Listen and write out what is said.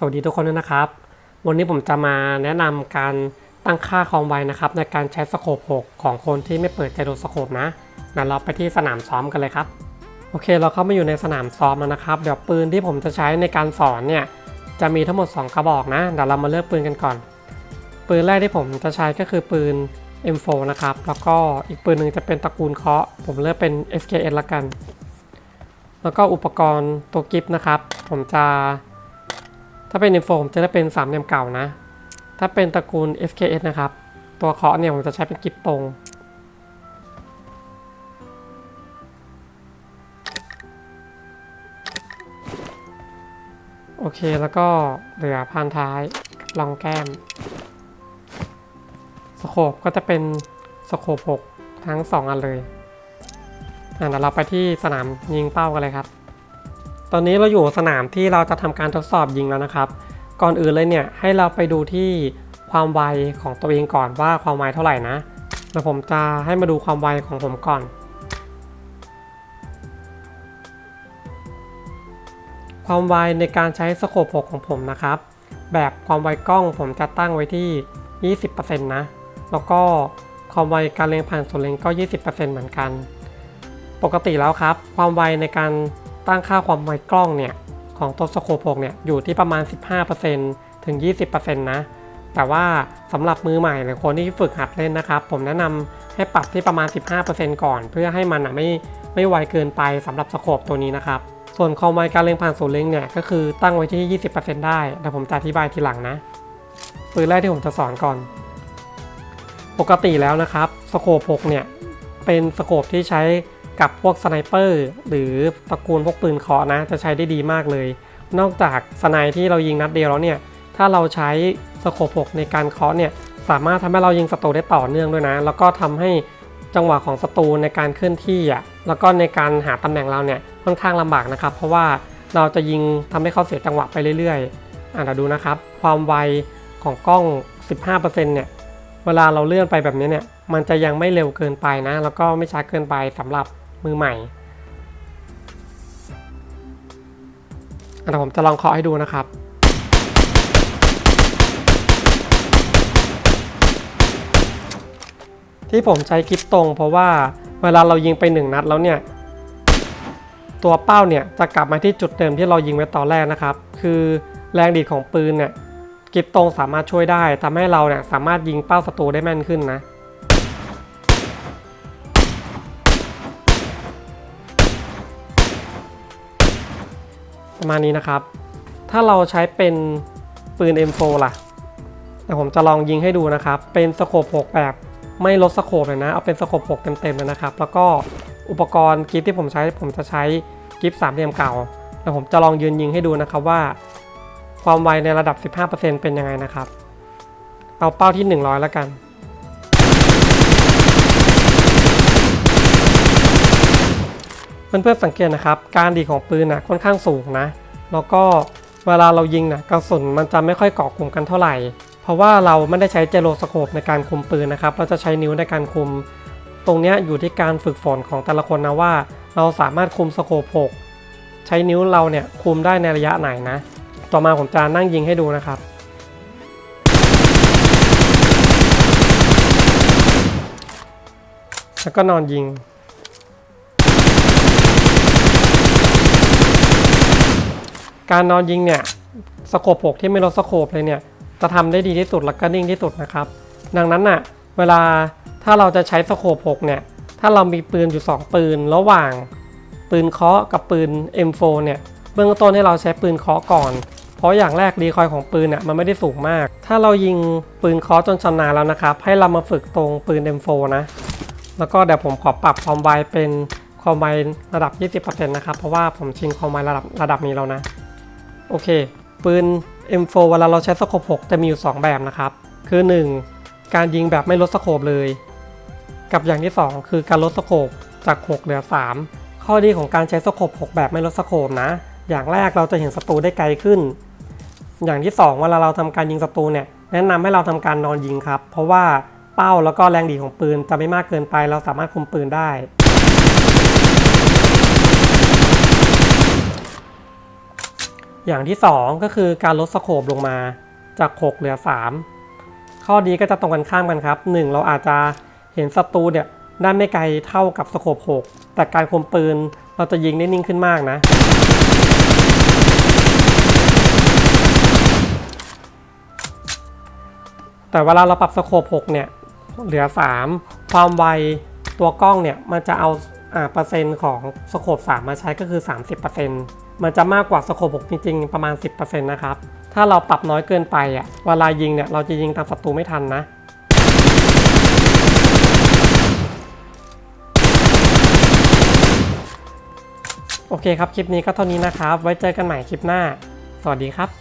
สวัสดีทุกคนด้วยนะครับ วันนี้ผมจะมาแนะนำการตั้งค่าความไวนะครับ ในการใช้สโคป 6 ของคนที่ไม่เปิดไจโรสโคปนะงั้นเราไปที่สนามซ้อมกันเลยครับ โอเคเราเข้ามาอยู่ในสนามซ้อมแล้วนะครับ เดี๋ยวปืนที่ผมจะใช้ในการสอนเนี่ยจะมีทั้งหมด 2 กระบอกนะ เดี๋ยวเรามาเลือกปืนกันก่อน ปืนแรกที่ผมจะใช้ก็คือปืน M4 นะครับ แล้วก็อีกปืนหนึ่งจะเป็นตระกูลเคาะ ผมเลือกเป็น SKS ละกัน แล้วก็อุปกรณ์ตัวกิฟนะครับ ผมจะ ถ้าเป็น M4 ผมจะได้เป็นสามเหลี่ยมเก่านะ ถ้าเป็นตระกูล SKS นะครับ ตัวเคาะเนี่ยผมจะใช้เป็นกิฟตรงโอเค แล้วก็เหลือพานท้ายกับรองแก้ม สโคปก็จะเป็นสโคป6ทั้ง 2 อันเลย อะเดี๋ยวเราไปที่สนามยิงเป้ากันเลยครับ ตอนนี้เราอยู่สนามที่เราจะทำการทดสอบยิงแล้วนะครับ ก่อนอื่นเลยเนี่ยให้เราไปดูที่ความไวของตัวเองก่อนว่าความไวเท่าไหร่นะแล้วผมจะให้มาดูความไวของผมก่อน ความไวในการใช้สโคป6ของผมนะครับ แบบความไวกล้องผมจะตั้งไว้ที่ 20%นะ แล้วก็ความไวการเล็งผ่านส่วนเล็งก็ 20%เหมือนกัน ปกติแล้วครับ ความไวในการ ตั้งค่าความไวกล้องเนี่ยของตัวสโคป6เนี่ยอยู่ที่ประมาณ 15%ถึง 20%นะ แต่ว่าสำหรับมือใหม่หรือคนที่ฝึกหัดเล่นนะครับ ผมแนะนำให้ปรับที่ประมาณ 15%ก่อน เพื่อให้มันอะไม่ไม่ไวเกินไปสำหรับสโคปตัวนี้นะครับ ส่วนความไวการเล็งผ่านศูนย์เล็งเนี่ยก็คือตั้งไว้ที่ 20%ได้แต่ผมจะอธิบายทีหลังนะปืนแรกที่ผมจะสอนก่อน ปกติแล้วนะครับสโคป6เนี่ยเป็นสโคปที่ใช้ กับพวกสไนเปอร์หรือตระกูลพวกปืนเคาะนะ จะใช้ได้ดีมากเลย นอกจากสไนที่เรายิงนัดเดียวแล้วเนี่ย ถ้าเราใช้สโคป6ในการเคาะเนี่ย สามารถทำให้เรายิงศัตรูได้ต่อเนื่องด้วยนะ แล้วก็ทำให้จังหวะของศัตรูในการเคลื่อนที่อะ แล้วก็ในการหาตำแหน่งเราเนี่ยค่อนข้างลำบากนะครับ เพราะว่าเราจะยิงทำให้เขาเสียจังหวะไปเรื่อยๆ อะเราดูนะครับ ความไวของกล้อง 15%เนี่ยเวลาเราเลื่อนไปแบบนี้เนี่ย มันจะยังไม่เร็วเกินไปนะ แล้วก็ไม่ช้าเกินไปสำหรับ มือใหม่อะเดี๋ยวผมจะลองเคาะให้ดูนะครับ ที่ผมใช้คลิปตรงเพราะว่าเวลาเรายิงไปหนึ่งนัดแล้วเนี่ย ตัวเป้าเนี่ยจะกลับมาที่จุดเดิมที่เรายิงไว้ตอนแรกนะครับ คือแรงดีดของปืนเนี่ยคลิปตรงสามารถช่วยได้ทำให้เราเนี่ยสามารถยิงเป้าศัตรูได้แม่นขึ้นนะ ประมาณนี้นะครับ ถ้าเราใช้เป็นปืน M4 ล่ะเดี๋ยวผมจะลองยิงให้ดูนะครับ เป็นสโคป6แบบไม่ลดสโคปเลยนะ เอาเป็นสโคป6เต็มๆเลยนะครับ แล้วก็อุปกรณ์กิฟที่ผมใช้ผมจะใช้กิฟสามเหลี่ยมเก่าเดี๋ยวผมจะลองยืนยิงให้ดูนะครับว่า ความไวในระดับ 15%เป็นยังไงนะครับ เอาเป้าที่ 100 แล้วกัน เพื่อนๆสังเกตนะครับ การดีของปืนนะค่อนข้างสูงนะ แล้วก็เวลาเรายิงนะกระสุนมันจะไม่ค่อยเกาะกลุ่มกันเท่าไหร่ เพราะว่าเราไม่ได้ใช้เจโรสโคปในการคุมปืนนะครับ เราจะใช้นิ้วในการคุม ตรงนี้อยู่ที่การฝึกฝนของแต่ละคนนะว่า เราสามารถคุมสโคป6ใช้นิ้วเราเนี่ยคุมได้ในระยะไหนนะ ต่อมาผมจะนั่งยิงให้ดูนะครับแล้วก็นอนยิง การนอนยิงเนี่ยสโคป6ที่ไม่ลดสโคปเลยเนี่ยจะทำได้ดีที่สุดและก็นิ่งที่สุดนะครับ ดังนั้นน่ะเวลาถ้าเราจะใช้สโคป6เนี่ยถ้าเรามีปืนอยู่ 2 ปืน ระหว่างปืนเคาะกับปืน M4 เนี่ยเบื้องต้นให้เราใช้ปืนเคาะก่อน เพราะอย่างแรกรีคอยของปืนเนี่ยมันไม่ได้สูงมาก ถ้าเรายิงปืนเคาะจนชำนาญแล้วนะครับ ให้เรามาฝึกตรงปืน M4 นะแล้วก็เดี๋ยวผมขอปรับความไวเป็นความไวระดับ 20%นะครับ เพราะว่าผมชินความไวระดับระดับนี้แล้วนะ โอเค ปืน M4 เวลาเราใช้สโคป6จะมีอยู่ 2 แบบนะครับ คือ 1 การยิงแบบไม่ลดสโคปเลย กับอย่างที่ 2 คือการลดสโคปจาก 6 เหลือ 3 ข้อดีของการใช้สโคป6 แบบไม่ลดสโคปนะ อย่างแรกเราจะเห็นศัตรูได้ไกลขึ้น อย่างที่ 2 เวลาเราทำการยิงศัตรูเนี่ยแนะนำให้เราทำการนอนยิงครับ เพราะว่าเป้าแล้วก็แรงดีของปืนจะไม่มากเกินไป เราสามารถคุมปืนได้ อย่างที่ 2 ก็คือการลดสโคปลงมาจาก 6 เหลือ 3 ข้อดีก็จะตรงกันข้ามกันครับ 1 เราอาจจะเห็นศัตรูเนี่ยด้านไม่ไกลเท่ากับสโคป6แต่การคมปืนเราจะยิงได้นิ่งขึ้นมากนะ แต่เวลาเราปรับสโคป6เนี่ย เหลือ 3 ความไวตัวกล้องเนี่ยมันจะเอาอ่าเปอร์เซ็นต์ของสโคป3มาใช้ก็คือ 30% มันจะมากกว่าสโคป6จริงๆ ประมาณ 10%นะครับ ถ้าเราปรับน้อยเกินไปอะเวลายิงเนี่ยเราจะยิงตามศัตรูไม่ทันนะโอเคครับ คลิปนี้ก็เท่านี้นะครับ ไว้เจอกันใหม่คลิปหน้า สวัสดีครับ